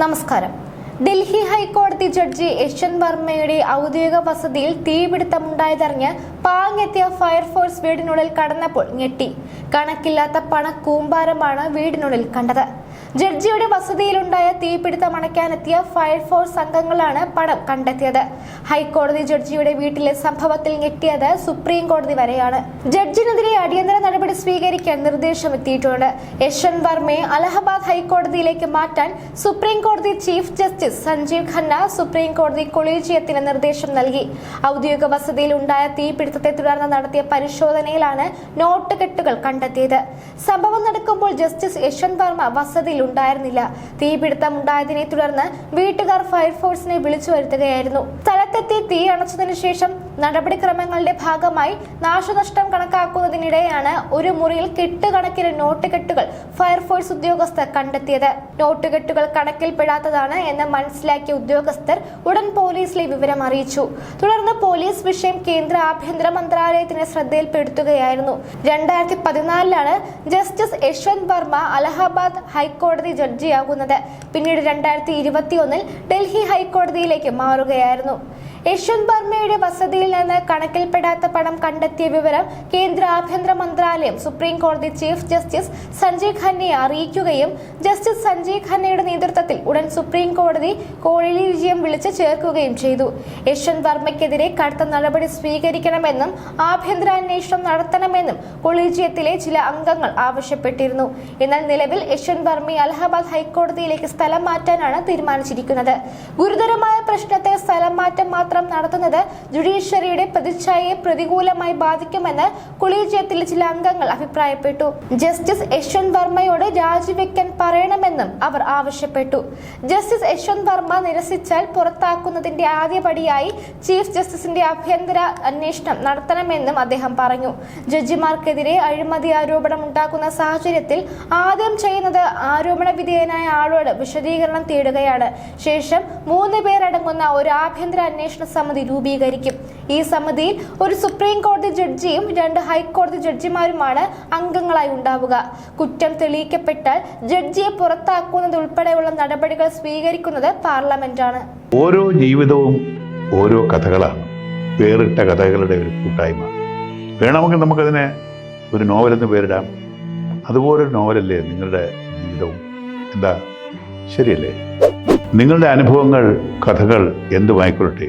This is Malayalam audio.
നമസ്കാരം. ഡൽഹി ഹൈക്കോടതി ജഡ്ജി യശ്വന്ത് വർമ്മയുടെ ഔദ്യോഗിക വസതിയിൽ തീപിടുത്തമുണ്ടായതറിഞ്ഞ് പാങ്ങെത്തിയ ഫയർഫോഴ്സ് വീടിനുള്ളിൽ കടന്നപ്പോൾ ഞെട്ടി. കണക്കില്ലാത്ത പണക്കൂമ്പാരമാണ് വീടിനുള്ളിൽ കണ്ടത്. ജഡ്ജിയുടെ വസതിയിലുണ്ടായ തീപിടുത്തം അണയ്ക്കാനെത്തിയ ഫയർഫോഴ്സ് അംഗങ്ങളാണ് പണം കണ്ടെത്തിയത്. ഹൈക്കോടതി ജഡ്ജിയുടെ വീട്ടിലെ സംഭവത്തിൽ ഞെട്ടിയത് സുപ്രീം കോടതി വരെയാണ്. ജഡ്ജിനെതിരെ അടിയന്തര നടപടി സ്വീകരിക്കാൻ നിർദ്ദേശം എത്തിയിട്ടുണ്ട് യശ്വന്ത് വർമ്മയെ അലഹബാദ് ഹൈക്കോടതിയിലേക്ക് മാറ്റാൻ സുപ്രീം കോടതി chief justice Sanjiv Khanna supreme കോടതി കൊളീജിയത്തിന് നിർദ്ദേശം നൽകി. ഔദ്യോഗിക വസതിയിൽ ഉണ്ടായ തീപിടുത്തത്തെ തുടർന്ന് നടത്തിയ പരിശോധനയിലാണ് നോട്ട് കെട്ടുകൾ കണ്ടെത്തിയത്. സംഭവം നടക്കുമ്പോൾ ജസ്റ്റിസ് യശ്വന്ത് വർമ്മ വസതിയിൽ ഉണ്ടായിരുന്നില്ല തീപിടുത്തം ഉണ്ടായതിനെ തുടർന്ന് വീട്ടുകാർ ഫയർഫോഴ്സിനെ വിളിച്ചു വരുത്തുകയായിരുന്നു. സ്ഥലത്തെത്തി തീ അണച്ചതിനു ശേഷം നടപടിക്രമങ്ങളുടെ ഭാഗമായി നാശനഷ്ടം കണക്കാക്കുന്നതിനിടെയാണ് ഒരു മുറിയിൽ കെട്ടുകണക്കിന് നോട്ടുകെട്ടുകൾ ഫയർഫോഴ്സ് ഉദ്യോഗസ്ഥർ കണ്ടെത്തിയത്. നോട്ടുകെട്ടുകൾ കണക്കിൽപ്പെടാത്തതാണ് എന്ന് മനസ്സിലാക്കിയ ഉദ്യോഗസ്ഥർ ഉടൻ പോലീസിലെ വിവരം അറിയിച്ചു. തുടർന്ന് പോലീസ് വിഷയം കേന്ദ്ര ആഭ്യന്തര മന്ത്രാലയത്തിന് ശ്രദ്ധയിൽപ്പെടുത്തുകയായിരുന്നു. രണ്ടായിരത്തി പതിനാലിലാണ് ജസ്റ്റിസ് യശ്വന്ത് വർമ്മ അലഹബാദ് ഹൈക്കോടതി ജഡ്ജിയാകുന്നത്. പിന്നീട് രണ്ടായിരത്തി ഇരുപത്തിയൊന്നിൽ ഡൽഹി ഹൈക്കോടതിയിലേക്ക് മാറുകയായിരുന്നു. യശ്വന്ത് വർമ്മയുടെ വസതിയിൽ നിന്ന് കണക്കിൽപ്പെടാത്ത പണം കണ്ടെത്തിയ വിവരം കേന്ദ്ര ആഭ്യന്തര മന്ത്രാലയം സുപ്രീം കോടതി ചീഫ് ജസ്റ്റിസ് സഞ്ജയ് ഖന്നയെ അറിയിക്കുകയും ജസ്റ്റിസ് സഞ്ജയ് ഖന്നയുടെ നേതൃത്വത്തിൽ ഉടൻ സുപ്രീം കോടതി കോളീജിയം വിളിച്ച് ചേർക്കുകയും ചെയ്തു. യശ്വന്ത് വർമ്മയ്ക്കെതിരെ കടുത്ത നടപടി സ്വീകരിക്കണമെന്നും ആഭ്യന്തര അന്വേഷണം നടത്തണമെന്നും കൊളീജിയത്തിലെ ചില അംഗങ്ങൾ ആവശ്യപ്പെട്ടിരുന്നു. എന്നാൽ നിലവിൽ യശ്വന്ത് വർമ്മയെ അലഹബാദ് ഹൈക്കോടതിയിലേക്ക് സ്ഥലം മാറ്റാനാണ് തീരുമാനിച്ചിരിക്കുന്നത്. ഗുരുതരമായ പ്രശ്നത്തെ സ്ഥലം മാറ്റം മാത്രം നടത്തുന്നത് ജുഡീഷ്യറിയുടെ പ്രതിച്ഛായയെ പ്രതികൂലമായി ബാധിക്കുമെന്ന് കൊളീജിയത്തിലെ ചില അംഗങ്ങൾ അഭിപ്രായപ്പെട്ടു. ജസ്റ്റിസ് യശ്വന്ത് വർമ്മയോട് രാജിവെക്കാൻ പറയണമെന്നും അവർ ആവശ്യപ്പെട്ടു. ജസ്റ്റിസ് യശ്വന്ത് വർമ്മ നിരസിച്ചാൽ പുറത്താക്കുന്നതിന്റെ ആദ്യപടിയായി ചീഫ് ജസ്റ്റിസിന്റെ ആഭ്യന്തര അന്വേഷണം നടത്തണമെന്നും അദ്ദേഹം പറഞ്ഞു. ജഡ്ജിമാർക്കെതിരെ അഴിമതി ആരോപണം ഉണ്ടാക്കുന്ന സാഹചര്യത്തിൽ ആദ്യം ചെയ്യുന്നത് ആരോപണ വിധേയനായ ആളോട് വിശദീകരണം തേടുകയാണ്. ശേഷം മൂന്ന് പേരടങ്ങുന്ന ഒരു ആഭ്യന്തര അന്വേഷണ സമിതി രൂപീകരിക്കും. ഈ സമിതിയിൽ ഒരു സുപ്രീം കോടതി ജഡ്ജിയും രണ്ട് ഹൈക്കോടതി ജഡ്ജിമാരുമാണ് അംഗങ്ങളായി ഉണ്ടാവുക. കുറ്റം തെളിയിക്കപ്പെട്ടാൽ ജഡ്ജിയെ പുറത്താക്കുന്നത് ഉൾപ്പെടെയുള്ള നടപടികൾ സ്വീകരിക്കുന്നത് പാർലമെന്റാണ്. ഓരോ ജീവിതവും ഓരോ കഥകളാണ്. വേറിട്ട കഥകളുടെ ഒരു കൂട്ടായ്മ. വേണമെങ്കിൽ നമുക്കതിനെ ഒരു നോവലെന്ന് പേരിടാം. അതുപോലൊരു നോവലല്ലേ നിങ്ങളുടെ ജീവിതവും? എന്താ? ശരിയല്ലേ? നിങ്ങളുടെ അനുഭവങ്ങൾ കഥകൾ എന്തുമായിക്കൊള്ളട്ടെ?